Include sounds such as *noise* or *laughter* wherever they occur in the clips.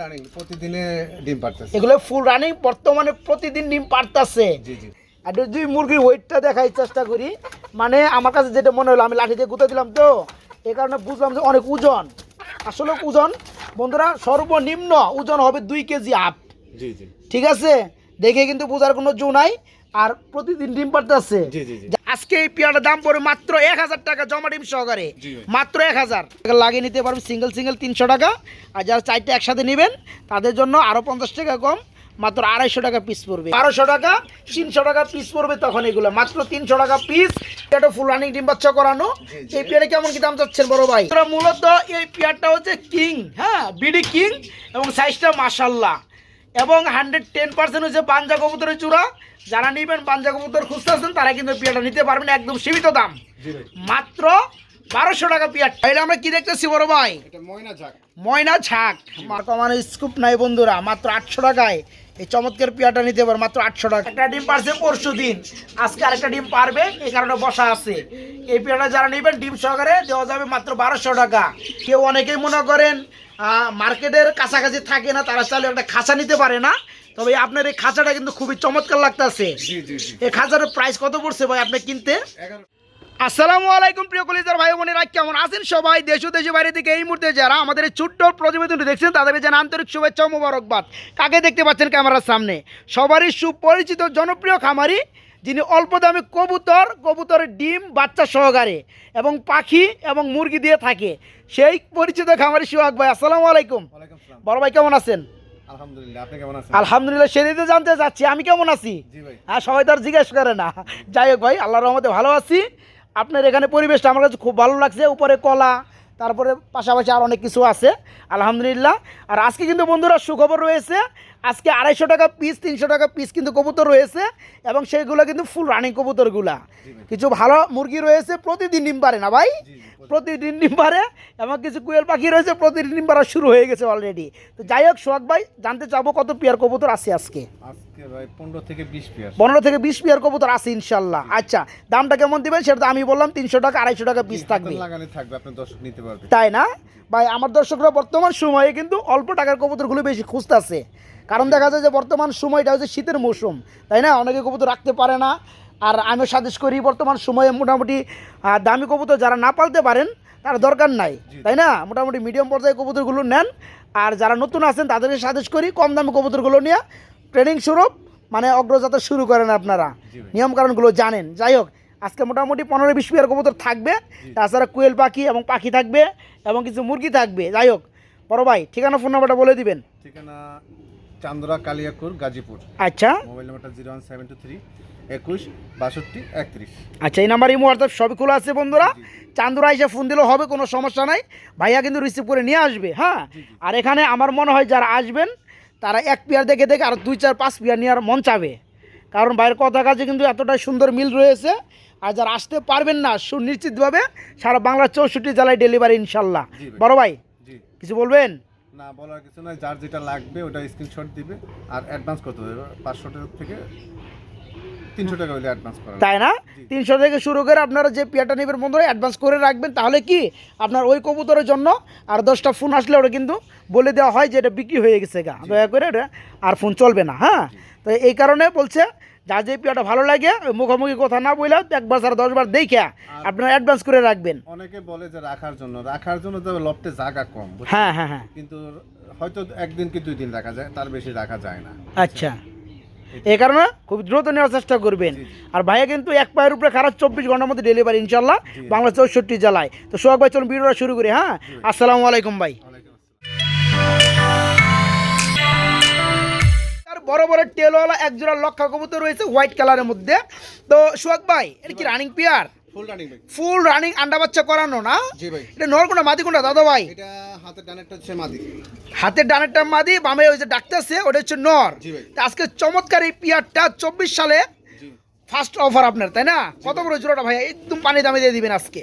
Running প্রতিদিনে ডিম পারতেছে এগুলো ফুল রানিং বর্তমানে প্রতিদিন ডিম পারতাছে জি জি। আর যদি মুরগির ওয়েটটা দেখাই চেষ্টা করি। মানে আমার কাছে যেটা মনে হলো আমি লাঠি দিয়ে গুঁতে দিলাম তো এই কারণে বুঝলাম যে অনেক ওজন। আসলে ওজন বন্ধুরা সর্বনিম্ন ওজন হবে দুই কেজি আপ জি জি। ঠিক আছে? দেখে কিন্তু বোঝার কোনো জো নাই। আর প্রতিদিন ডিম পারতেছে জি, জি, জি। আজকে এই পেয়ারটার দাম পড়বে মাত্র এক হাজার টাকা জমা ডিম সহকারে। মাত্র এক হাজার। লাগিয়ে নিতে পারবেন সিঙ্গেল সিঙ্গেল তিনশো টাকা। আর যারা চারটে একসাথে নেবেন তাদের জন্য আরও পঞ্চাশ টাকা কম মাত্র আড়াইশো টাকা পিস পড়বে। বারোশো টাকা তিনশো টাকা পিস পড়বে তখন এগুলো। মাত্র তিনশো টাকা পিস এটা ফুল রানিং ডিম বাচ্চা করানো। এই পেয়ারে কেমন কি দাম চাচ্ছেন বড় ভাই? তোরা মূলত এই পেয়ারটা হচ্ছে কিং হ্যাঁ বিডি কিং এবং সাইজটা মাসাল্লাহ এবং হান্ড্রেড টেন পার্সেন্ট হচ্ছে পাঞ্জা কবুতরের চূড়া। যারা নিবেন পাঞ্জা কবুতর খুঁজতে আসছেন তারা কিন্তু পিয়াটা নিতে পারবেন একদম সীমিত দাম। মাত্র বারোশো টাকা পেয়ার তাহলে আমরা কি দেখতেছি বড় ভাই? ময়না ঝাঁক। ময়না ছাক মানে স্কুপ নাই বন্ধুরা মাত্র আটশো টাকায়। এই চমৎকার পেয়ারটা নিতে পারে মাত্র আটশো টাকা। একটা ডিম পারছে পরশু দিন। আজকে আরেকটা ডিম পারবে এই কারণে বসা আছে। এই পেয়ারটা যারা নেবেন ডিম সহকারে দেওয়া যাবে মাত্র বারোশো টাকা। কেউ অনেকেই মনে করেন আহ, মার্কেটের কাছাকাছি থাকে না তারা চাইলে একটা খাঁচা নিতে পারে না। তবে আপনার এই খাঁচাটা কিন্তু খুবই চমৎকার লাগতেছে। জি জি জি। এই খাঁচাটার প্রাইস কত পড়ছে ভাই আপনি কিনতে? এগারো আসসালামু আলাইকুম প্রিয় কলিজার ভাই বোনেরা কেমন আছেন সবাই? দেশ ও দেশের বাইরে থেকে এই মুহূর্তে যারা আমাদের ছোট্ট প্রতিবেদনটি দেখছেন তাদেরকে জানা আন্তরিক শুভেচ্ছা ও মোবারকবাদ। কাকে দেখতে পাচ্ছেন ক্যামেরার সামনে? সবারই সুপরিচিত জনপ্রিয় খামারি যিনি অল্প দামে কবুতর কবুতরের ডিম বাচ্চা সহকারে এবং পাখি এবং মুরগি দিয়ে থাকে। সেই পরিচিত খামারি সোহাগ ভাই আসসালামু আলাইকুম। বড় ভাই কেমন আছেন? আলহামদুলিল্লাহ আপনি কেমন আছেন? আলহামদুলিল্লাহ সেদিকে জানতে চাচ্ছি আমি কেমন আছি? জি ভাই। হ্যাঁ সবাই তো আর জিজ্ঞেস করে না। যাই হোক ভাই আল্লাহর রহমতে ভালো আছি। আপনার এখানে পরিবেশটা আমার কাছে খুব ভালো লাগছে উপরে কলা তারপরে পাশাপাশি আর অনেক কিছু আছে আলহামদুলিল্লাহ। আর আজকে কিন্তু বন্ধুরা সুখবর রয়েছে আজকে আড়াইশো টাকা পিস তিনশো টাকা পিস কিন্তু কবুতর রয়েছে এবং সেইগুলো কিন্তু ফুল রানিং কবুতরগুলা। কিছু ভালো মুরগি রয়েছে প্রতিদিন ডিম পারে না ভাই? প্রতিদিন। ডিম পারে এবং কিছু কুয়েল পাখি রয়েছে প্রতিদিন ডিম পাড়া শুরু হয়ে গেছে অলরেডি তো যাই হোক সোহাগ ভাই জানতে চাবো কত পেয়ার কবুতর আছে আজকে পনেরো থেকে বিশ পিয়ার। পনেরো থেকে বিশ পেয়ার কবুতর আছে ইনশাল্লাহ আচ্ছা দামটা কেমন দিবেন? সেটা তো আমি বললাম তিনশো টাকা আড়াইশো টাকা পিস থাকবে। তাই না? ভাই আমার দর্শকরা বর্তমান সময়ে কিন্তু অল্প টাকার কবুতরগুলো বেশি খুঁজতেছে। কারণ দেখা যায় যে বর্তমান সময়টা হচ্ছে শীতের মৌসুম তাই না? অনেকে কবুতর রাখতে পারে না। আর আমি সাজেস্ট করি বর্তমান সময়ে মোটামুটি দামি কবুতর যারা না পালতে পারেন তার দরকার নাই তাই না? মোটামুটি মিডিয়াম পর্যায়ে কবুতরগুলো নেন। আর যারা নতুন আছেন তাদেরকে সাজেস্ট করি কম দামি কবুতরগুলো নিয়ে ট্রেনিং স্বরূপ মানে অগ্রযাত্রা শুরু করেন আপনারা। নিয়মকানুনগুলো জানেন। যাই হোক আজকে মোটামুটি পনেরো বিশ পেয়ার কবুতর থাকবে তাছাড়া কুয়েল পাখি এবং পাখি থাকবে এবং কিছু মুরগি থাকবে। যাই হোক বড় ভাই ঠিকানা ফোন নাম্বারটা বলে দিবেন। ঠিকানা চান্দরা কালিয়াকুর গাজীপুর। আচ্ছা। মোবাইল নাম্বারটা zero one seven two three একুশ বাষট্টি একত্রিশ। আচ্ছা এই নাম্বার ইমো হোয়াটসঅ্যাপ সবই খোলা আছে বন্ধুরা। চান্দুরা এসে ফোন দিলেও হবে কোনো সমস্যা নাই। ভাইয়া কিন্তু রিসিভ করে নিয়ে আসবে হ্যাঁ? আর এখানে আমার মনে হয় যারা আসবেন তারা এক পেয়ার দেখে দেখে আর দুই চার পাঁচ পেয়ার নেওয়ার মন চাবে। কারণ বাইরের কথা কাছে কিন্তু এতটাই সুন্দর মিল রয়েছে। আর যারা আসতে পারবেন না সুনিশ্চিতভাবে সারা বাংলার চৌষট্টি জেলায় ডেলিভারি ইনশাল্লাহ। বড় ভাই কিছু বলবেন? না বলার কিছু নয় যার যেটা লাগবে ওটা স্ক্রিনশট দিবে। আর অ্যাডভান্স করতে হবে? পাঁচশো টাকা থেকে তিনশো টাকা হলে অ্যাডভান্স করা তাই না? তিনশো থেকে শুরু করে আপনারা যে পেয়ারটা নেবেন বন্ধুরা অ্যাডভান্স করে রাখবেন। তাহলে কি? আপনার ওই কবুতরের জন্য আর দশটা ফোন আসলে ওটা কিন্তু বলে দেওয়া হয় যে এটা বিক্রি হয়ে গেছে গা। দয়া করে ওটা আর ফোন চলবে না হ্যাঁ? তো এই কারণে বলছে যা যে পেয়ারটা ভালো লাগে মুখোমুখি কথা না বললেও একবার সারা দশবার দেখে আপনারা অ্যাডভান্স করে রাখবেন। অনেকে বলে যে রাখার জন্য রাখার জন্য তো লফটে জায়গা কম হ্যাঁ হ্যাঁ হ্যাঁ। কিন্তু হয়তো একদিন কি দুই দিন রাখা যায় তার বেশি রাখা যায় না আচ্ছা। এই কারণে খুব দ্রুত নেওয়ার চেষ্টা করবেন। আর ভাইয়া কিন্তু এক পায়ের উপরে খারাপ চব্বিশ ঘণ্টার মধ্যে ডেলিভারি ইনশাল্লাহ বাংলা চৌষট্টি জেলায়। তো সোহাগ ভাই চলুন ভিডিওটা শুরু করি হ্যাঁ? আসসালামু আলাইকুম ভাই। বড় বড় টেলওয়ালা একজোড়া লক্ষা কবুতর রয়েছে হোয়াইট কালারের মধ্যে। তো সোহাগ ভাই এটা কি রানিং পেয়ার ফুল রানিং ভাই ফুল রানিং আন্ডা বাচ্চা করানো না? জি ভাই। এটা নর কোনটা মাদি কোনটা দাদা ভাই? এটা হাতের ডানেরটা হচ্ছে মাদি। হাতের ডানেরটা মাদি বামে ওই যে ডাকতেছে ওটা হচ্ছে নর। জি ভাই। আজকে চমৎকার এই পেয়ারটা চব্বিশ সালে ফার্স্ট অফার আপনার তাই না? কত বড় জোড়াটা ভাই একদম পানি দামে দিয়ে দিবেন আজকে।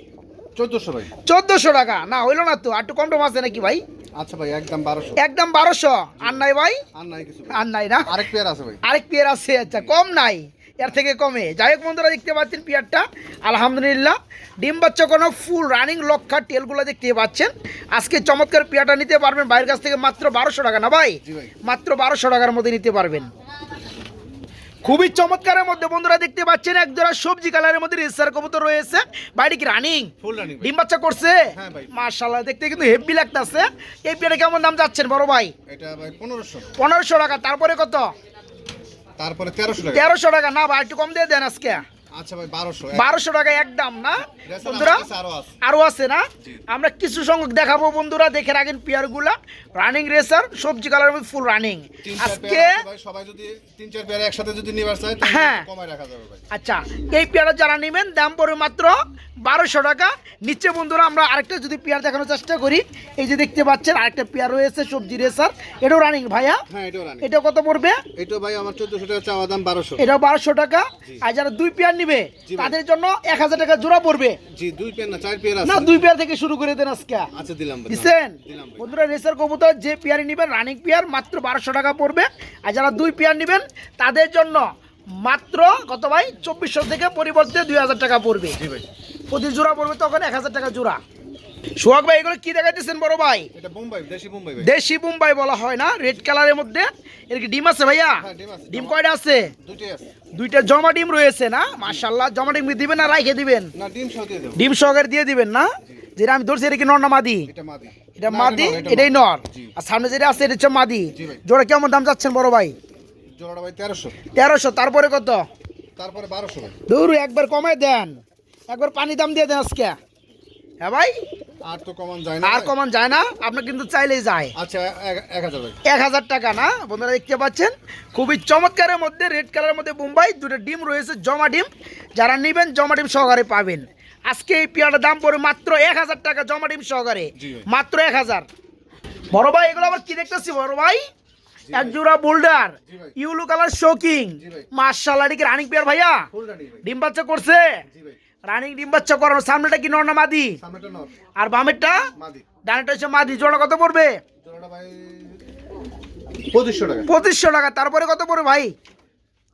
চোদ্দোশো ভাই। চোদ্দশো টাকা। না হইল না তো? আর একটু কম টম আছে নাকি ভাই? আচ্ছা ভাই একদম একদম বারোশো। আর নাই ভাই? আর নাই কিছু আর নাই না? আরেক পেয়ার আছে ভাই। আরেক পেয়ার আছে আচ্ছা কম নাই। এর থেকে কমে। যাই হোক বন্ধুরা দেখতে পাচ্ছেন পিয়ারটা। আলহামদুলিল্লাহ। ডিম বাচ্চা কোনো ফুল রানিং লক্ষা টেলগুলো দেখতে পাচ্ছেন। আজকে চমৎকার পিয়াটা নিতে পারবেন। বাইরের কাছ থেকে মাত্র বারোশো টাকা না ভাই? মাত্র বারোশো টাকার মধ্যে নিতে পারবেন। খুবই চমৎকারের মধ্যে বন্ধুরা দেখতে পাচ্ছেন এক জোড়া সবজি কালারের মধ্যে রেসার কবুতর রয়েছে। বাইরে কি রানিং ডিম বাচ্চা করছে? হ্যাঁ ভাই। মার্শাল্লাহ দেখতে কিন্তু হেভি লাগতেছে। এই পেয়ারে কেমন দাম যাচ্ছেন বড় ভাই? পনেরোশো টাকা তারপরে কত? তারপরে তেরোশো টাকা। না ভাই একটু কম দিয়ে দেন আজকে। বারোশো বারোশো টাকা একদম না? বন্ধুরা আমার আছে। না? আমরা কিছু সংখ্যক দেখাবো বন্ধুরা দেখে রাখেন পেয়ারগুলা। রানিং রেসার সবজি কালার ফুল রানিং আজকে পেয়ার আছে ভাই সবাই যদি তিন চার পেয়ার একসাথে যদি নিবার চায় হ্যাঁ। আচ্ছা এই পেয়ারা যারা নেবেন দাম পড়বে মাত্র বারোশো টাকা। নিচে বন্ধুরা আমরা আরেকটা যদি পেয়ার দেখানোর চেষ্টা করি এই যে দেখতে পাচ্ছেন আরেকটা পেয়ার রয়েছে সবজি রেসার এটাও রানিং ভাইয়া? হ্যাঁ এটা কত পড়বে? এটা ভাই আমার চোদ্দশো টাকা চাওয়া দাম বারোশো। এটাও বারোশো টাকা। আর যারা দুই পেয়ার নিবে। তাদের জন্য এক হাজার টাকা জোড়া পড়বে। জি দুই পেয়ার না চার পেয়ার না দুই পেয়ার থেকে শুরু করে দেন আজকে। আচ্ছা দিলাম দিচ্ছেন বন্ধুরা রেসার কবুতর যে পেয়ারে নিবেন রানিং পেয়ার মাত্র বারোশো টাকা পড়বে। আর যারা দুই পেয়ার নিবেন তাদের জন্য মাত্র কত ভাই? চব্বিশশো থেকে পরিবর্তে দুই হাজার টাকা পড়বে। প্রতি জোড়া পড়বে তখন এক হাজার টাকা জোড়া। সোহাগ ভাই এগুলো কি দেখাইতেছেন বড় ভাই? এটা বোম্বাই দেশি বোম্বাই ভাই। দেশি বলা হয় না রেড কালারের মধ্যে। এর কি ডিম আছে ভাইয়া? হ্যাঁ, ডিম। কয়টা আছে? দুইটা জমা ডিম রয়েছে না? মাশাল্লাহ জমা ডিম দিবেন না রাইখে দিবেন? না ডিম সহ দিয়ে দেবো। ডিম সহকারে দিয়ে দিবেন না? যেটা আমি ধরছি এটা কি নর না মাদি? এটা মাদি। এটা মাদি এটাই নর। আর সামনে যেটা আছে এটা হচ্ছে মাদি। জোড়া কেমন দাম যাচ্ছেন বড় ভাই? জোড়াটা ভাই তেরোশো। তেরোশো তারপরে কত? তারপরে বারোশো ভাই। দূর একবার কমাই দেন। একবার পানি দাম দিয়ে দেন আজকে। হ্যাঁ ভাই? আর তো কমন যায় না আর। কমান যায় না আপনার কিন্তু চাইলেই যায়। আচ্ছা এক- হাজার এক হাজার টাকা না? বন্ধুরা দেখতে পাচ্ছেন খুবই চমৎকারের মধ্যে রেড কালারের মধ্যে মুম্বাই দুটো ডিম রয়েছে জমা ডিম। যারা নেবেন জমা ডিম সহকারে পাবেন। আজকে এই পেয়ারটার দাম পড়ে মাত্র এক হাজার টাকা জমা ডিম সহকারে। মাত্র এক হাজার। বড় ভাই এগুলো আবার কি দেখতেছি বড় ভাই? এক জোড়া বোল্ডার। ইউলো কালার শোকিং। কি রানিং পেয়ার ভাইয়া? ডিম বাচ্চা করছে? রানিং ডিম বাচ্চা করানো সামনেটা কি নর না মাদি? আর বামেরটা? ডানেটা হচ্ছে মাদি। জোড়া কত পড়বে? পঁচিশশো টাকা। তারপরে কত পড়বে ভাই?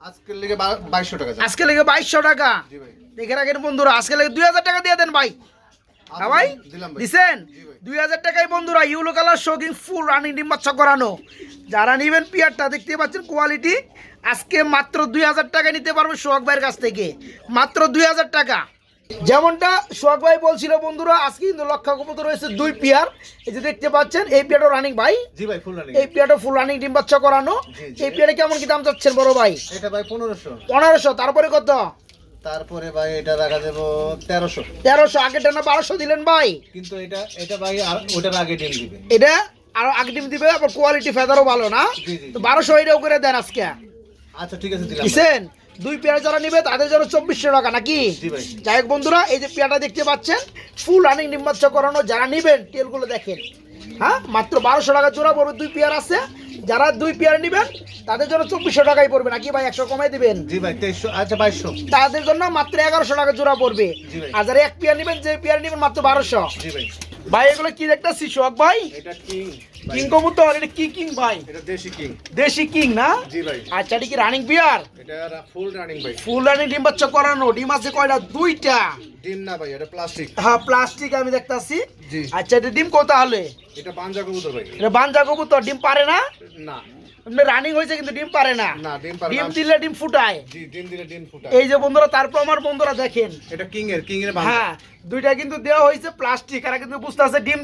আজকের লিগে বাইশশো টাকা আজকে লেগে বাইশশো টাকা। দেখে রাখেন বন্ধুরা আজকে লেগে দুই হাজার টাকা দিয়ে দেন ভাই। আচ্ছা হ্যাঁ ভাই? দিছেন? দুই হাজার টাকায় বন্ধুরা yellow colour shocking full running ডিম বাচ্চা করানো। যারা নিবেন পিয়ারটা দেখতে পাচ্ছেন কোয়ালিটি আজকে মাত্র দুই হাজার টাকা নিতে পারবে সোহাগ ভাইয়ের কাছ থেকে। মাত্র দুই হাজার টাকা। যেমনটা সোহাগ ভাই বলছিল বন্ধুরা আজকে কিন্তু লক্ষা কবুতর রয়েছে দুই পিয়ার। এই যে দেখতে পাচ্ছেন এই পিয়ারটা রানিং ভাই। জি ভাই ফুল রানিং এই পিয়ারটা ফুল রানিং ডিম বাচ্চা করানো। এই পিয়ারে কেমন কি দাম চাচ্ছেন বড় ভাই? এটা ভাই পনেরোশো। পনেরোশো তারপরে কত? তারপরে ভাই এটা রাখা যাব তেরোশো। তেরোশো আগেরটা না বারোশো দিলেন ভাই। কিন্তু এটা এটা ভাই আর ওটার আগে ডিম দিবে। এটা আরও আগে ডিম দিবে আবার কোয়ালিটি ফেদারও ভালো না। তো বারোশো এটাও করে দেন আজকে। আচ্ছা ঠিক আছে দিলাম। দুই পেয়ার যারা নিবে তাদের জন্য চব্বিশশো টাকা নাকি? যাই হোক বন্ধুরা এই যে পেয়ারটা দেখতে পাচ্ছেন ফুল রানিং নিম্বাচ্ছ করানো যারা নিবেন তেলগুলো দেখেন। হ্যাঁ মাত্র বারোশো টাকা জোড়া পড়বে দুই পেয়ার আছে। যারা দুই পেয়ার নিবেন তাদের জন্য চব্বিশশো টাকাই পড়বে নাকি ভাই? একশো কমাই দিবেন? জি ভাই তেইশশো আচ্ছা বাইশশো। তাদের জন্য মাত্র এগারোশো টাকা জোড়া পড়বে। আর যারা এক পেয়ার নিবেন যে পেয়ার নিবেন মাত্র বারোশো। ভাই। এগুলো কি দেখতেছি সোহাগ ভাই? এটা কিং কিং কবুতর এটা কি কিং ভাই? এটা দেশি কিং দেশি কিং না? জি ভাই। আচ্ছা এটা কি রানিং বিয়ার এটা ফুল রানিং ভাই। ফুল রানিং ডিম বাচ্চা করানো ডিম আছে কয়টা? দুইটা। ডিম না ভাই এটা প্লাস্টিক হ্যাঁ প্লাস্টিক আমি দেখতাছি। জি। আচ্ছা এটা ডিম কত হলে এটা বাঞ্জা কবুতর ভাই। এটা বাঞ্জা কবুতর ডিম পারে না? না। রানিং হয়েছে কিন্তু ডিম পারে না। ডিম দিলে ডিম ফুটায়। ডিম দিলে ডিম ফুটায়। এই যে বন্ধুরা তারপর আমার বন্ধুরা দেখেন। এটা কিং এর কিং এর হ্যাঁ দুইটা কিন্তু দেওয়া হয়েছে প্লাস্টিক আর কিন্তু বুঝতে আছে ডিম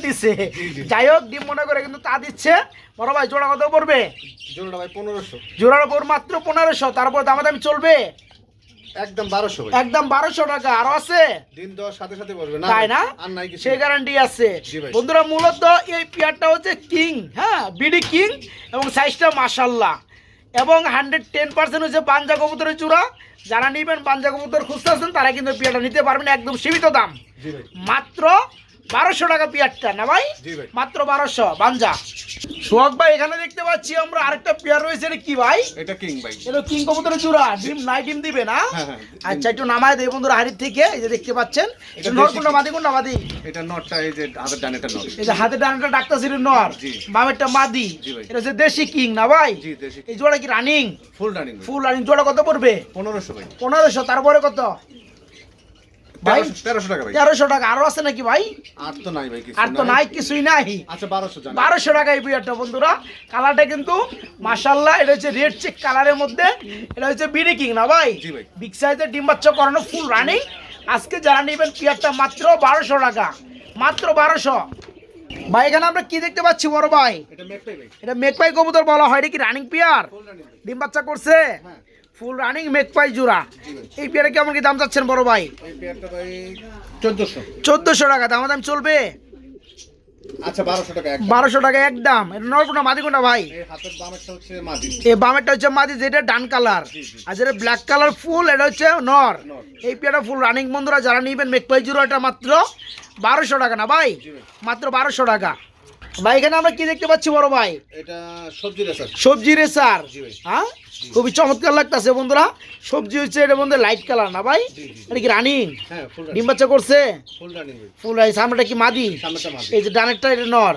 জি। যাই হোক ডিম মনে করে কিন্তু তা দিচ্ছে। বড় ভাই জোড়া কত পড়বে? জোড়াটা ভাই পনেরোশো। জোড়ার ওপর মাত্র পনেরোশো তারপর দামাদামি চলবে? একদম বারোশো ভাই একদম 1200 টাকা। আর আছে? দিন দেওয়ার সাথে সাথে বলবে না তাই না? আর নাই কিছু সেই গ্যারান্টি আছে। বন্ধুরা মূলত এই পেয়ারটা হচ্ছে কিং হ্যাঁ বিডি কিং এবং সাইজটা মাশাআল্লাহ। এবং হান্ড্রেড টেন পার্সেন্ট হচ্ছে পাঞ্জা কবুতরের চূড়া। যারা নেবেন পাঞ্জা কবুতর খুঁজতে আছেন তারা কিন্তু পেয়ারটা নিতে পারবেন একদম সীমিত দাম। মাত্র বারোশো টাকা পেয়ারটা না ভাই? মাত্র বারোশো বাঞ্জা। সোহাগ ভাই এখানে দেখতে পাচ্ছি আমরা আরেকটা পেয়ার রয়েছে এটা কি ভাই? এটা কিং ভাই। এটা কিং কবুতরের জোড়া ডিম নাই ডিম দিবে না? হ্যাঁ, হ্যাঁ। আচ্ছা একটু নামায় দেয় বন্ধুরা হাড়ির থেকে এই যে দেখতে পাচ্ছেন। এটা নর কোনটা মাদি কোনটা মাদি? এটা নটটা এই যে হাতের ডানেটা নট এই যে হাতে ডানটা ডাক্তার ছিল নর। বামেরটা মাদি। এটা হচ্ছে দেশি কিং না ভাই? জি দেশি এই জোড়া কি running full running full running জোড়া কত পড়বে? পনেরোশো ভাই। পনেরোশো তারপরে কত? ভাই তেরোশো- টাকা তেরোশো টাকা। আরও আছে নাকি ভাই? আর তো নাই ভাই আর তো নাই। কিছুই নাই। আচ্ছা বারোশো জানা। বারোশো টাকা এই বিয়ারটা বন্ধুরা। কালারটা কিন্তু মাসাল্লাহ এটা হচ্ছে রেড চেক কালারের মধ্যে। এটা হচ্ছে বিডি কিং না ভাই? জি বিগ সাইজের ডিম বাচ্চা করানো ফুল রানিং আজকে যারা নেবেন পিয়ারটা মাত্র বারোশো টাকা। মাত্র বারোশো। ভাই এখানে আমরা কি দেখতে পাচ্ছি বড় ভাই? এটা মেকপাই কবুতর বলা হয় এটা কি রানিং পিয়ার ডিম বাচ্চা করছে? হ্যাঁ। ফুল রানিং মেকপাই জোড়া। এই পিয়ারে কেমন কি দাম চাচ্ছেন বড় ভাই? চোদ্দোশো। টাকা দাম দাম চলবে? আচ্ছা বারোশো টাকা একদম। এটা নরকোনা ভাই? বামেরটা হচ্ছে মাদি। যেটা ডান কালার। আর যেটা ব্ল্যাক কালার ফুল এটা হচ্ছে নর। এই পেয়ারটা ফুল রানিং বন্ধুরা যারা নিবেন মেকপাই জিরো এটা মাত্র বারোশো টাকা না ভাই। মাত্র বারোশো টাকা। ভাই এখানে আমরা কি দেখতে পাচ্ছি বড় ভাই? এটা সবজি রেসার। সবজি রেসার। হ্যাঁ? খুবই চমৎকার লাগতেছে বন্ধুরা। সবজি হচ্ছে এটা বন্ধু লাইট কালার না ভাই। এটা কি রানিং হ্যাঁ ডিম বাচ্চা করছে? ফুল রানিং ফুল রানিং সামনেটা কি মাদি? এই যে ডানেরটা এটা নর।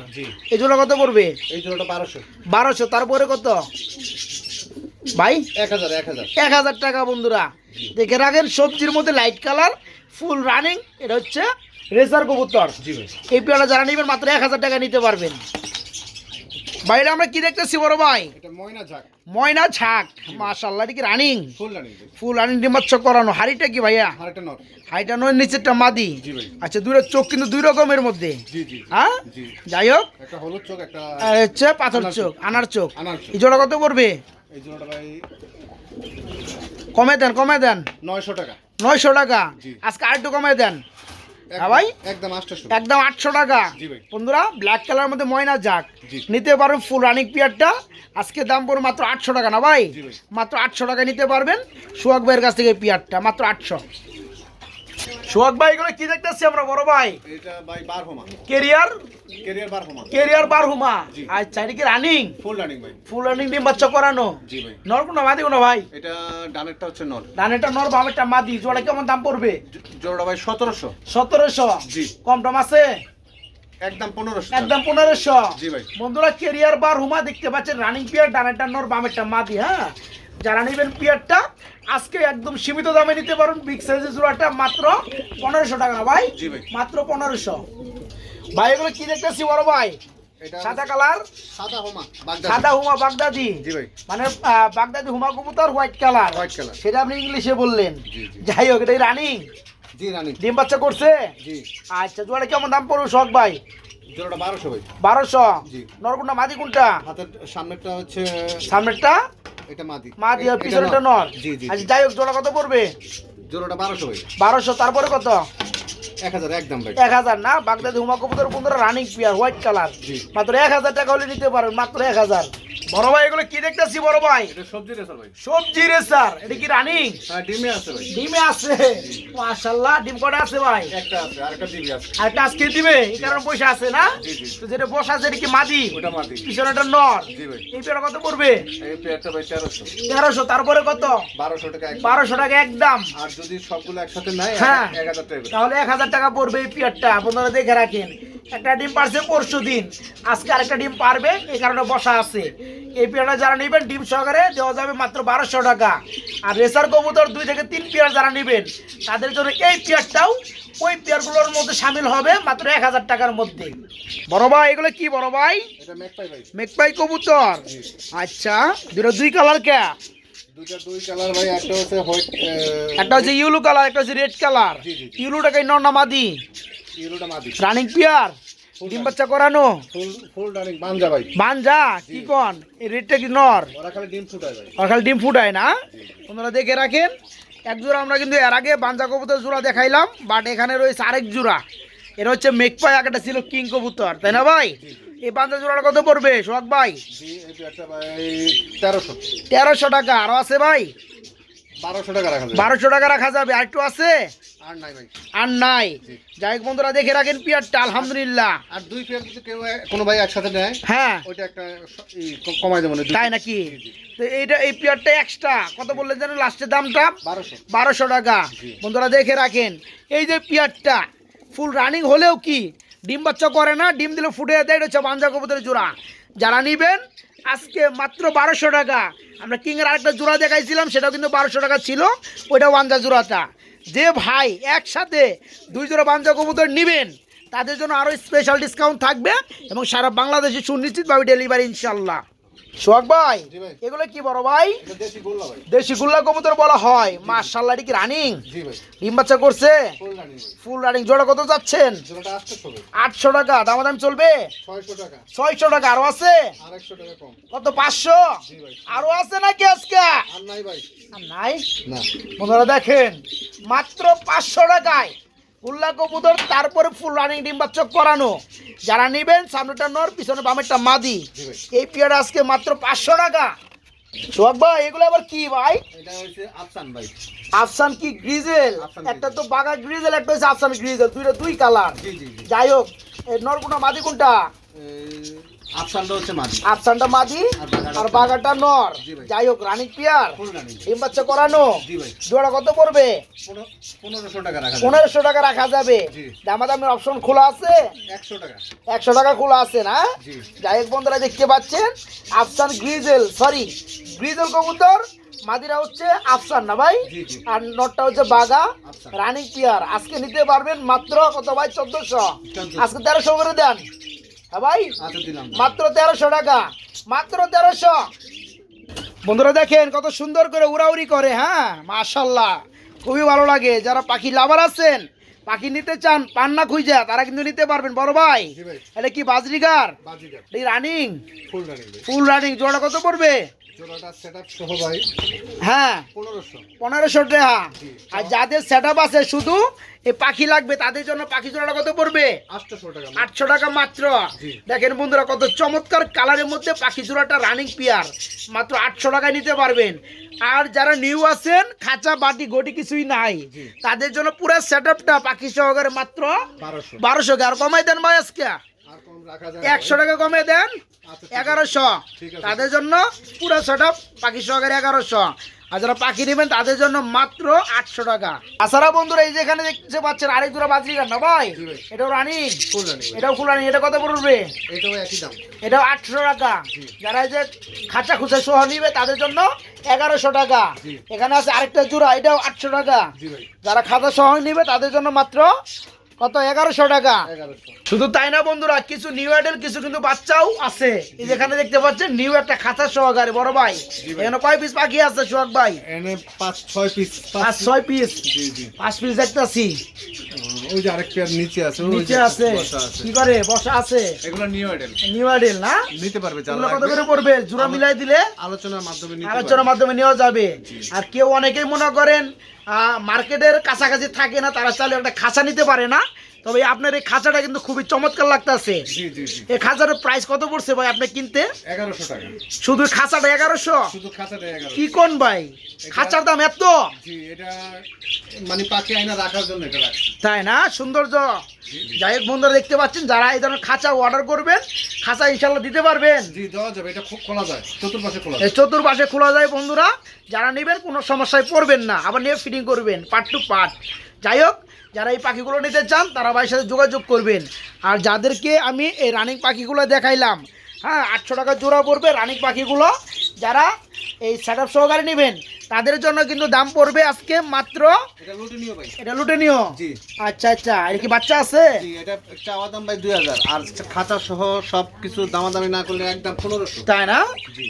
এই জন্য কত পড়বে? এই জোড়াটা বারোশো। বারোশো তারপরে কত? ভাই? এক হাজার এক হাজার। এক হাজার টাকা বন্ধুরা। দেখে রাখেন সবজির মধ্যে লাইট কালার ফুল রানিং এটা হচ্ছে রেসার কবুতর। জি ভাই। এই পেয়ারা যারা নেবেন মাত্র এক হাজার টাকা নিতে পারবেন। বাইরে আমরা কি দেখতেছি বড় ভাই? ময়না ঝাক। ময়না মাশাল্লাহ কি রানিং? ফুল রানিং ডিমাচ্ছ করানো। হাড়িটা কি ভাইয়া? হাড়িটা নয় নিচেরটা মাদি। আচ্ছা দুটো চোখ কিন্তু দুই রকমের মধ্যে। জি জি। হ্যাঁ? যাই হোক। হচ্ছে পাথর চোখ। আনার চোখ। এই জোড়া কত পড়বে? এই কমে দেন কমে দেন। নয়শো টাকা। নয়শো টাকা। জি। আজকে আরেকটু কমে দেন। হ্যাঁ ভাই? একদম আটশোশো। একদম আটশো টাকা। বন্ধুরা ব্ল্যাক কালার মধ্যে ময়না যাক। নিতে পারবেন ফুল রানিং পিয়ারটা আজকে দাম পড়বে মাত্র আটশো টাকা না ভাই? ভাই। মাত্র আটশো টাকা নিতে পারবেন। সোহাগ ভাইয়ের কাছ থেকে পিয়ারটা মাত্র আটশো। সোহাগ ভাই এগুলো কি দেখতেছি আমরা বড় ভাই? এটা ভাই বারহমা কেরিয়ার? কেরিয়ার বারহমা কেরিয়ার বারহুমা। আচ্ছা এটা কি রানিং? ফুল রানিং ভাই। ফুল রানিং ডিম বাচ্চা করানো? জি ভাই। নর কোনো মাদি কোনো ভাই? এটা ডানেরটা হচ্ছে নট ডানেরটা নর বামেরটা মাদি। জোড়া কেমন দাম পড়বে? জোড়াটা ভাই সতেরোশো। সতেরোশো। জি। কম টম আছে? একদম পনেরোশো। একদম পনেরোশো। জি ভাই। বন্ধুরা কেরিয়ার বার হুমা দেখতে পাচ্ছেন রানিং পিয়ার ডানেরটা নর বামেরটা মাদি হ্যাঁ? যারা নেবেন পিয়ারটা আজকে একদম সীমিত দামে নিতে পারুন বিগ সাইজের জোড়াটা মাত্র পনেরোশো টাকা ভাই। মাত্র পনেরোশো। ভাই এগুলো কি দেখতেছি বড় ভাই? সাদা কালার? সাদা হোমা বাগদাদি। ভাই। মানে বাগদাদি হুমা কবুতর হোয়াইট কালার হোয়াইট কালার সেটা আপনি ইংলিশে বললেন। যাই হোক এটাই রানিং। জি রানিং। ডিম বাচ্চা করছে? জি। আচ্ছা জোড়া কেমন দাম পড়বে শখ ভাই? জোড়াটা বারোশো ভাই। বারোশো? জি। নরকুন্ডা মাদি কোনটা? হাতের সামনেরটা হচ্ছে সামনেরটা? এটা মাদি। মাদি আর জি জি আচ্ছা যাই হোক জোড়া কত পড়বে? জোড়াটা বারোশো ভাই বারোশো তারপরে কত? এক হাজার একদম ভাই। এক হাজার না? বাগদাদি হুমা কবুতর বন্ধুরা রানিং পিয়ার হোয়াইট কালার জি। মাত্র এক হাজার টাকা হলে নিতে পারেন মাত্র এক হাজার। বড় ভাই এগুলো কি দেখতেছি বড় ভাই? সবজি রেসার ভাই। সবজি রে স্যার এটা কি রানিং? হ্যাঁ ডিমে আছে ভাই। ডিমে আছে। মাশাল্লাহ ডিম কটা আছে ভাই? একটা আছে আছে। আজকে দিবে এই কারণে বসে আছে না। তো যেটা বসে আছে এটা কি মাদি? ওটা মাদি। পিছনে নর। জি ভাই। এই পেয়ারা কত পড়বে? এই পেয়ারটা ভাই তেরোশো। তেরোশো তারপরে কত? বারোশো টাকা টাকা একদম। আর যদি সবগুলো একসাথে নেয় হ্যাঁ। টাকা। তাহলে এক হাজার টাকা পড়বে এই পিয়ারটা। আপনারা দেখে রাখেন একটা ডিম পারছে পরশু দিন আজকে আরেকটা ডিম পারবে এই কারণে বসা আছে। এই পেয়ারটা যারা নেবেন ডিম সহকারে দেওয়া যাবে মাত্র বারোশো টাকা। আর রেসার কবুতর দুই থেকে তিন পেয়ার যারা নেবেন তাদের জন্য এই পেয়ারটাও ওই পেয়ারগুলোর মধ্যে সামিল হবে মাত্র এক হাজার টাকার মধ্যে। বড় ভাই এগুলো কি বড় ভাই? মেকপাই কবুতর? আচ্ছা দুটো দুই কালার কে? একটা হচ্ছে ইউলু কালার একটা হচ্ছে রেড কালার। ইউলুটাকে নর মাদি? ইয়েলোটা মাদি। Running pair? ডিম বাচ্চা করানো? ফুল ফুল রানিং বাঞ্জা ভাই। বানজা কি কন? এই রেডটা কি নর? ওরা খালি ডিম ফুটায় ভাই। আর খালি ডিম ফুটায় না? তোমরা দেখে রাখেন। এক জোড়া আমরা কিন্তু এর আগে বাঞ্জা কবুতর জোড়া দেখাইলাম বাট এখানে রয়েছে আরেক জোড়া। এটা হচ্ছে মেকপাই একটা ছিল কিং কবুতর তাই না ভাই? এই বাঞ্জা জোড়াটা কত পড়বে সোহাগ ভাই? তেরোশো। তেরোশো টাকা আরও আছে ভাই? বারোশো টাকা রাখা যাবে। আর একটু আছে? আর নাই। যাই হোক বন্ধুরা দেখে রাখেন পিয়ারটা আলহামদুলিল্লাহ। আর দুই পেয়ার যদি কেউ কোনো ভাই একসাথে নেয় হ্যাঁ। ওইটা একটা কমাই দেবো তাই নাকি? তো এইটা এই পিয়ারটা এক্সট্রা কত বললেন জানেন? লাস্টের দামটা? বারোশো। বারোশো টাকা। বন্ধুরা দেখে রাখেন। এই যে পিয়ারটা ফুল রানিং হলেও কি? ডিম বাচ্চা করে না ডিম দিলে ফুটে দেয় এটা হচ্ছে বাঞ্জা কবুতরের জোড়া। যারা নিবেন আজকে মাত্র বারোশো টাকা। আমরা কিংয়ের আরেকটা জোড়া দেখাইছিলাম, সেটাও কিন্তু বারোশো টাকা ছিল। ওইটা বাঞ্জা জোড়াটা। যে ভাই একসাথে দুই জোড়া বাঞ্জা কবুতর নেবেন, তাদের জন্য আরও স্পেশাল ডিসকাউন্ট থাকবে এবং সারা বাংলাদেশে সুনিশ্চিতভাবে ডেলিভারি ইনশাল্লাহ সোহাগ ভাই এগুলো কি বড় ভাই? দেশি গোল্লা কবুতর বলা হয়। কি রানিং? ডিম বাচ্চা করছে? ফুল রানি জোড়া কত যাচ্ছেন আটশো টাকা। দামাদাম চলবে? ছয়শো টাকা। আরও আছে? কত পাঁচশো? আরও আছে নাকি আজকে? আর নাই বন্ধুরা দেখেন মাত্র পাঁচশো টাকায় গুল্লা কবুতর তারপরে ফুল রানিং ডিম বাচ্চা করানো। যারা নেবেন সামনেটা নর পিছনে বামেরটা মাদি। এই পিয়ার আজকে মাত্র পাঁচশো টাকা। সোহাগ ভাই এগুলো আবার কি ভাই? আফসান ভাই। আফসান কি গ্রিজেল? একটা তো বাগা গ্রিজেল একটা হচ্ছে আফসান গ্রিজেল। দুইটা দুই কালার যাই হোক এই নর কোনটা মাদি কোনটা? আফসানটা হচ্ছে মাঝি আফসানটা মাদি আর বাগাটা- নর। যাই হোক রানিক পিয়ার। ডিম বাচ্চা করানো। জোড়া কত পড়বে? পনেরোশো টাকা রাখা যাবে। পনেরোশো টাকা রাখা যাবে। দামাদামের অপশন খোলা আছে? একশো টাকা। একশো টাকা খোলা আছে না? যাই হোক বন্ধুরা দেখতে পাচ্ছেন? আফসান গ্রিজেল সরি গ্রিজেল কবুতর। মাদিরা হচ্ছে আফসান না ভাই? আর নটটা হচ্ছে বাগা। Running pair. আজকে নিতে পারবেন মাত্র কত ভাই? চোদ্দশো। 1400 আজকে তেরোশো করে দেন। হ্যাঁ ভাই? আচ্ছা মাত্র তেরোশো টাকা। মাত্র তেরোশো। বন্ধুরা দেখেন কত সুন্দর করে উড়াউড়ি করে হ্যাঁ? মাশাল্লাহ। খুবই ভালো লাগে। যারা পাখি লাভার আছেন পাখি নিতে চান পান্না খুঁজা তারা কিন্তু নিতে পারবেন। বড় ভাই এটা কি budgerigar? Running full full running জোড়া কত পড়বে? হ্যাঁ। পনেরোশো। টাকা আর যাদের সেট আছে শুধু এই পাখি লাগবে তাদের জন্য পাখি জোড়াটা কত পড়বে? আটশো টাকা মাত্র। দেখেন বন্ধুরা কত চমৎকার কালারের মধ্যে পাখি জোড়াটা রানিং পিয়ার মাত্র আটশো টাকায় নিতে পারবেন। আর যারা নিউ আছেন খাঁচা বাটি গটি কিছুই নাই তাদের জন্য পুরো সেট আপটা পাখি সহকারে মাত্র বারোশো। বারোশো আর কমাই দেন ভাই আজকে। একশো টাকা কমে দেন আচ্ছা। এগারোশো। তাদের জন্য পুরো আপ পাখি সহকারে এগারোশো। আর যারা পাখি নেবেন তাদের জন্য মাত্র আটশো টাকা। তাছাড়া বন্ধুরা এই যেখানে দেখতে পাচ্ছেন আরেক জোড়া বাজরি না ভাই। এটাও রানিং। এটাও ফুলানি এটা কত পড়বে এটাও একই দাম। এটাও আটশো টাকা। যারা এই যে খাঁচা খুচা সহ নিবে তাদের জন্য এগারোশো টাকা। এখানে আছে আরেকটা জোড়া এটাও আটশো টাকা। যারা খাতা সহ নিবে তাদের জন্য মাত্র কত? এগারোশো টাকা। শুধু তাই না বন্ধুরা কিছু নিউ অ্যাডেল কিছু কিন্তু বাচ্চাও আছে। যেখানে দেখতে পাচ্ছেন নিউ একটা খাতা সহকারে বড় ভাই। এখানে কয় পিস পাখি আছে সোহাগ ভাই? পাঁচ ছয় পিস পাঁচ ছয় পিস পাঁচ দেখতেছি। ওই যে আরেক পেয়ার নিচে আছে নিচে আছে। কি করে? বসা আছে। এগুলো নিউ আইডেল নিউ অ্যাডেল না? নিতে পারবে যারা কত করে পড়বে? জোড়া মিলাই দিলে? আলোচনার মাধ্যমে আলোচনার মাধ্যমে নেওয়া যাবে। আর কেউ অনেকেই মনে করেন মার্কেটের কাছাকাছি থাকে না তারা চাইলে একটা খাঁচা নিতে পারে না। তবে আপনার এই খাঁচাটা কিন্তু খুবই চমৎকার লাগতেছে। এই খাঁচাটার প্রাইস কত পড়ছে ভাই আপনি কিনতে? এগারোশো টাকা। শুধু খাঁচাটা এগারোশো? শুধু খাঁচাটা এগারো কি কোন ভাই? খাঁচার দাম এত? জি এটা মানে পাখি আয়না রাখার জন্য তাই না? সৌন্দর্য। যাই হোক বন্ধুরা দেখতে পাচ্ছেন যারা এই ধরনের খাঁচা অর্ডার করবেন খাঁচা ইনশাল্লাহ দিতে পারবেন। জি দেওয়া যাবে। এটা খুব খোলা যায়। চতুর্পাশে খোলা যায়। চতুর্পাশে খোলা যায় বন্ধুরা। যারা নেবেন কোনো সমস্যায় পড়বেন না। আবার নিয়ে ফিটিং করবেন পার্ট টু পার্ট যাই হোক যারা এই পাখিগুলো নিতে চান, তারা ভাইয়ের সাথে যোগাযোগ করবেন। আর যাদেরকে আমি এই রানিং পাখিগুলো দেখাইলাম হ্যাঁ আটশো টাকা জোড়া পড়বে রানিং পাখিগুলো। যারা এই সেট আপ সহকারে নেবেন তাদের জন্য কিন্তু দাম পড়বে আজকে মাত্র এটা লুটে নিও ভাই। এটা লুটে নিও? জি। আচ্ছা আচ্ছা। এর কি বাচ্চা আছে? জি এটা চাওয়া দাম ভাই দুই হাজার। আর খাঁচা সহ সব কিছু দামাদামি না করলে একদম পনেরোশো। তাই না?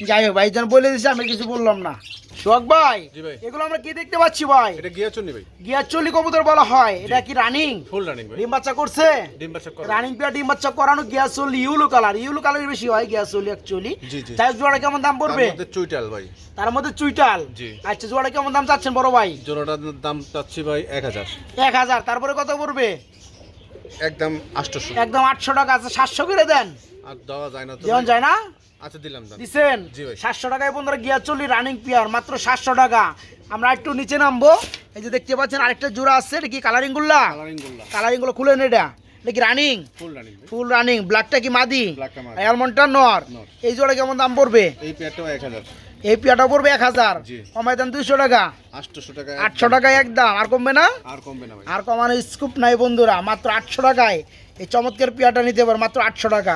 যাই হোক ভাইজান বলে দিচ্ছে আমি কিছু বললাম না। সোহাগ ভাই এগুলো আমরা কি দেখতে পাচ্ছি ভাই? এটা গিয়ে চুনি ভাই। গিয়ার চল্লি কবুতর বলা হয়। এটা কি রানিং ফুল রানিং ভাই। ডিম বাচ্চা করছে? ডিম বাচ্চা করা। রানিং পিয়া ডিম বাচ্চা করানো গিয়ার চল্লি ইউলো কালার ইউলো কালার বেশি হয় গিয়ার চল্লি অ্যাকচুয়ালি জি, জি। তাই জোড়া কেমন দাম পড়বে? মধ্যে চুইটাল ভাই। তার মধ্যে চুইটাল? জি। আচ্ছা জোড়া কেমন দাম চাচ্ছেন বড় ভাই? জোড়াটার দাম চাচ্ছি ভাই এক হাজার। এক হাজার। তারপরে কত পড়বে? একদম আটশোশো। একদম আটশো টাকা আছে। সাতশো করে দেন। আর দেওয়া যায় না যেমন যায় না? আচ্ছা দিলাম দিছেন? সাতশো টাকায় বন্ধুরা গিয়া চলি রানিং পিয়ার মাত্র সাতশো টাকা। আমরা একটু নিচে নামবো। এই যে দেখতে পাচ্ছেন আরেকটা জোড়া আছে। এটা কি কালারিং গুল্লা কালারিং গোল্লা কালারিংগুলো খুলেন এটা। এটা কি running full running full running ব্ল্যাকটা কি মাদি? অ্যালমন্ডটা নর। এই জোড়া কেমন দাম পড়বে? এই পেয়ারটাও এক হাজার। এই পিয়াটা পড়বে এক হাজার। কমাই দেন দুইশো টাকা। আটশোশো টাকা আটশো টাকায় একদম আর কমবে না? আর কমবে না ভাই। আর কমানো স্কুপ নাই বন্ধুরা মাত্র আটশো টাকায়। এই চমৎকার পিয়াটা নিতে পারে মাত্র আটশো টাকা।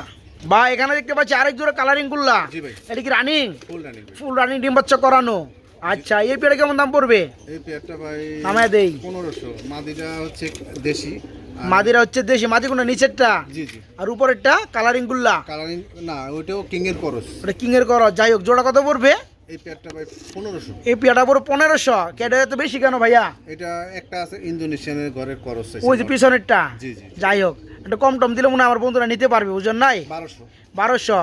বা এখানে দেখতে পাচ্ছি আরেক জোড়া কালারিং গুল্লা। জি ভাই। এটা কি running full running full running ডিম বাচ্চা করানো। আচ্ছা এই পিয়াটা কেমন দাম পড়বে? এই পেয়ারটা ভাই নামায় দেই। পনেরোশো। মাদিটা হচ্ছে দেশি। মাদিরা হচ্ছে দেশি মাদি কোনটা? নিচেরটা? জি জি। আর উপরেরটা? কালারিং গুল্লা? কালারিং না ওইটাও কিং এর পরশ ওটা কিং এর করো যাই হোক জোড়া কত পড়বে? এই পেয়ারটা ভাই পনেরোশো। এই পিয়াটা পড়বে পনেরোশো। কেটে এত বেশি কেন ভাইয়া? এটা একটা আছে ইন্দোনেশিয়ানের ঘরের করস ওই যে পিছনেরটা? জি, জি। যাই হোক একটু কম টম দিলে মনে আমার বন্ধুরা নিতে পারবে বুঝলেন নাই? বারোশো। বারোশো।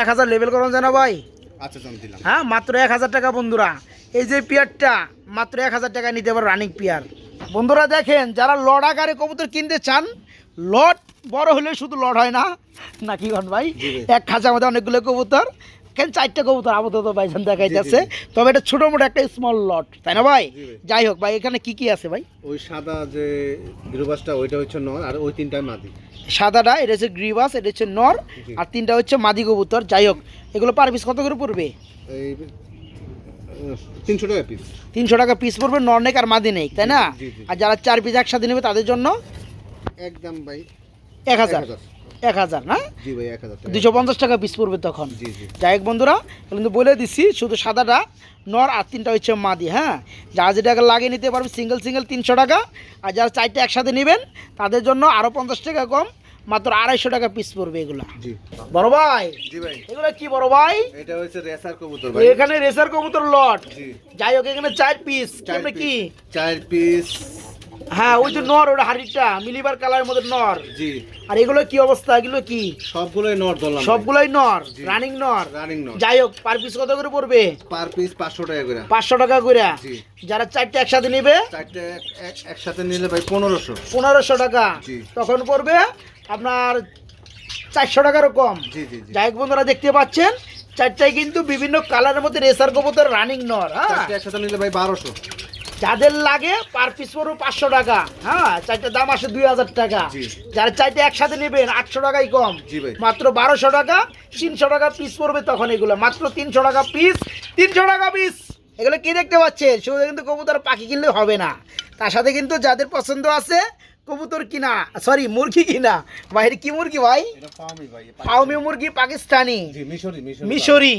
এক হাজার লেভেল করুন জানা ভাই। আচ্ছা দিলাম। হ্যাঁ মাত্র এক হাজার টাকা বন্ধুরা। এই যে পিয়ারটা মাত্র এক হাজার টাকা নিতে পারো রানিং পিয়ার। বন্ধুরা দেখেন যারা লড আকারে কবুতর কিনতে চান লট বড় হলে শুধু লড হয় না। নাকি গন ভাই? এক খাঁচার মধ্যে অনেকগুলো কবুতর। কেন চারটে কবুতর? আপাতত ভাইজান দেখাইতেছে তবে এটা ছোটো মোটো একটা স্মল লট তাই না ভাই? যাই হোক ভাই এখানে কি কি আছে ভাই? ওই সাদা যে গিরুবাসটা ওইটা হচ্ছে নর আর ওই তিনটায় মাদি। সাদাটা এটা হচ্ছে গ্রিবাস এটা হচ্ছে নর আর তিনটা হচ্ছে মাদি কবুতর। যাই হোক এগুলো পার পিস কত করে পড়বে? তিনশো টাকা পিস তিনশো টাকা পিস পড়বে নর নেক আর মাদি নেক তাই না। আর যারা চার পিস একসাথে নেবে তাদের জন্য একদম ভাই এক হাজার। এক হাজার। না? দুশো পঞ্চাশ টাকা পিস পড়বে তখন। জি জি। যাই হোক বন্ধুরা কিন্তু বলে দিচ্ছি শুধু সাদাটা নর আর তিনটা হচ্ছে মাদি হ্যাঁ? যারা যেটা লাগিয়ে নিতে পারবে সিঙ্গেল সিঙ্গেল তিনশো টাকা আর যারা চারটে একসাথে নেবেন তাদের জন্য আরও পঞ্চাশ টাকা কম। মাত্র আড়াইশো টাকা পিস পড়বে এগুলো। বড় ভাই? এগুলো কি বড় ভাই? এটা হচ্ছে রেসার কবুতর ভাই। এখানে রেসার কবুতর লট। যাই হোক এখানে চার পিস চার কি? চার পিস হ্যাঁ ওই যে নর ওটা হাড়িটা মিলিবার কালারের মধ্যে নর। জি। আর এগুলো কি অবস্থা? এগুলো কি? সবগুলোই নট ধরলাম সবগুলোই নর রানিং নর। রানিং নট যাই হোক পার পিস কত করে পড়বে? পার পিস পাঁচশো টাকা করে। পাঁচশো টাকা করে। যারা চারটে একসাথে নিবে? চারটে এক- এক- একসাথে নিলে ভাই পনেরোশো। পনেরোশো টাকা। তখন পড়বে আপনার চারশো টাকারও কম। যাই হোক বন্ধুরা দেখতে পাচ্ছেন চারটায় কিন্তু বিভিন্ন কালারের মধ্যে রেসার কবুতর রানিং নর হ্যাঁ? একসাথে নিলে ভাই বারোশো। যাদের লাগে পার পিস পড়বে পাঁচশো টাকা হ্যাঁ? চারটার দাম আসে দুই হাজার টাকা। যারা চারটে একসাথে নেবেন আটশো টাকাই কম। মাত্র বারোশো টাকা তিনশো টাকা পিস পড়বে তখন এগুলো। মাত্র তিনশো টাকা পিস তিনশো টাকা পিস এগুলো কি দেখতে পাচ্ছেন? শুধু কিন্তু কবুতর পাখি কিনলে হবে না। তার সাথে কিন্তু যাদের পছন্দ আছে কবুতর কিনা? সরি মুরগি কিনা? বাইরে কি মুরগি ভাই? পাউমি মুরগি পাকিস্তানি। মিশরি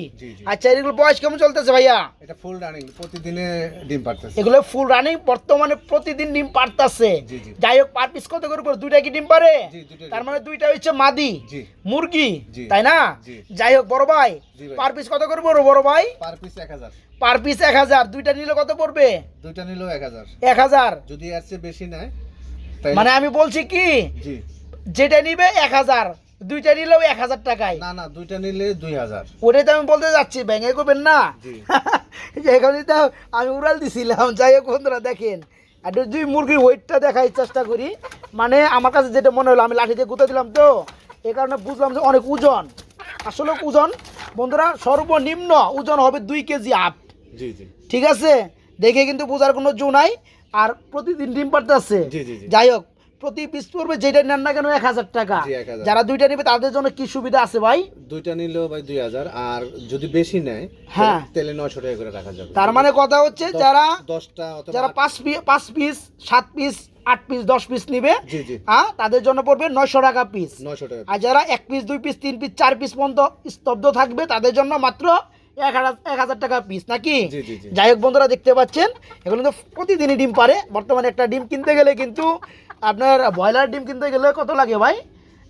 আচ্ছা এগুলো বয়স কেমন চলতেছে ভাইয়া? এটা ফুল রানিং প্রতিদিনে ডিম পারতেছে। এগুলো ফুল রানিং বর্তমানে প্রতিদিন ডিম পারতাছে। যাই হোক পার পিস কত করে করে? দুইটা কি ডিম পারে? তার মানে দুইটা হচ্ছে মাদি মুরগি তাই না? যাই হোক বড় ভাই। পার পিস কত করে পড়বে বড় ভাই? পার পিস এক হাজার। পার পিস এক হাজার। দুইটা নিলে কত পড়বে? দুইটা নিলেও এক হাজার। এক হাজার। যদি এর চেয়ে বেশি নেয় মানে আমি বলছি কি যেটা নিবে এক হাজার দুইটা নিলেও এক হাজার টাকায়। না না দুইটা নিলে দুই হাজার। ওটাই তো আমি বলতে যাচ্ছি ভেঙে করবেন না। *laughs* এখানে তো আমি উড়াল দিছিলাম যাই হোক বন্ধুরা দেখেন। একটু যদি মুরগির ওয়েটটা দেখার চেষ্টা করি। মানে আমার কাছে যেটা মনে হলো আমি লাঠি দিয়ে গুঁতে দিলাম তো এই কারণে বুঝলাম যে অনেক ওজন। আসলে ওজন বন্ধুরা সর্বনিম্ন ওজন হবে দুই কেজি আপ ঠিক আছে? দেখে কিন্তু বোঝার কোনো জো নাই। আর প্রতিদিন ডিম জি। যাই হোক প্রতি পিস পড়বে যেটা নেন না কেন এক হাজার টাকা। যারা দুইটা নেবে তাদের জন্য কি সুবিধা আছে ভাই? দুইটা নিলেও ভাই দুই হাজার আর যদি বেশি নেয় হ্যাঁ। তাহলে নয়শো টাকা করে রাখা যাবে। তার মানে কথা হচ্ছে যারা দশটা যারা পাঁচ পিস পাঁচ পিস সাত পিস আট পিস দশ পিস নিবে হ্যাঁ তাদের জন্য পড়বে নয়শো টাকা পিস নয়শো টাকা আর যারা এক পিস দুই পিস তিন পিস চার পিস পর্যন্ত স্তব্ধ থাকবে তাদের জন্য মাত্র এক হাজার টাকা পিস নাকি। যাই হোক বন্ধুরা দেখতে পাচ্ছেন এগুলো তো প্রতিদিনই ডিম পারে বর্তমানে একটা ডিম কিনতে গেলে কিন্তু আপনার ব্রয়লার ডিম কিনতে গেলে কত লাগে ভাই?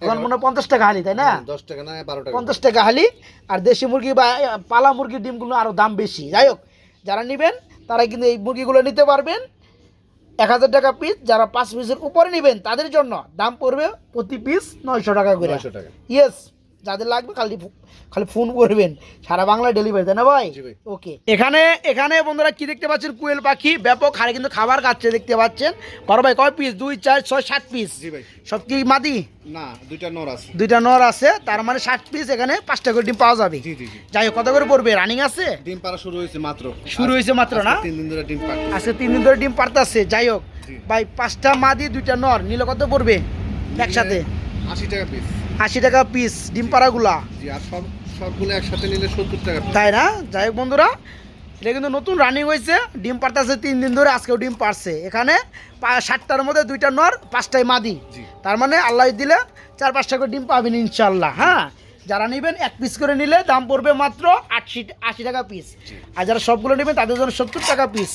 এখন মনে হয় পঞ্চাশ টাকা হালি তাই না? দশ টাকা না বারো টাকা। পঞ্চাশ টাকা হালি আর দেশি মুরগি বা পালা মুরগির ডিমগুলো আরও দাম বেশি। যাই হোক যারা নেবেন তারা কিন্তু এই মুরগিগুলো নিতে পারবেন। এক হাজার টাকা পিস যারা পাঁচ পিসের উপরে নেবেন তাদের জন্য দাম পড়বে প্রতি পিস নয়শো টাকা করে। ইয়েস যাদের লাগবে খালি খালি ফোন করবেন। সারা বাংলায় ডেলিভারি তাই না ভাই? ওকে এখানে এখানে বন্ধুরা কি দেখতে পাচ্ছেন? কুয়েল পাখি ব্যাপক হারে কিন্তু খাবার খাচ্ছে দেখতে পাচ্ছেন। বড় ভাই কয় পিস দুই চার ছয় সাত পিস জি সব কি মাদি? না দুইটা নর আছে। দুইটা নর আছে তার মানে ষাট পিস এখানে পাঁচটা করে ডিম পাওয়া যাবে। জি জি জি। যাই হোক কত করে পড়বে? রানিং আছে? ডিম পাড়া শুরু হয়েছে মাত্র। শুরু হয়েছে মাত্র না? তিন দিন ধরে ডিম পাড়া আজকে তিন দিন ধরে ডিম পারতাছে যাই হোক ভাই পাঁচটা মাদি দুইটা নর নিলে কত পড়বে? একসাথে। আশি টাকা পিস আশি টাকা পিস ডিম পাড়াগুলা। জি সবগুলো একসাথে নিলে সত্তর টাকা তাই না? যাই হোক বন্ধুরা এটা কিন্তু নতুন রানিং হয়েছে ডিম পারতাছে তিন দিন ধরে আজকেও ডিম পারছে এখানে ষাটটার মধ্যে দুইটা নর পাঁচটায় মাদি। তার মানে আল্লাহ দিলে চার পাঁচটা করে ডিম পাবেন ইনশাল্লাহ হ্যাঁ? যারা নেবেন এক পিস করে নিলে দাম পড়বে মাত্র আটশি আশি টাকা পিস আর যারা সবগুলো নেবেন তাদের জন্য সত্তর টাকা পিস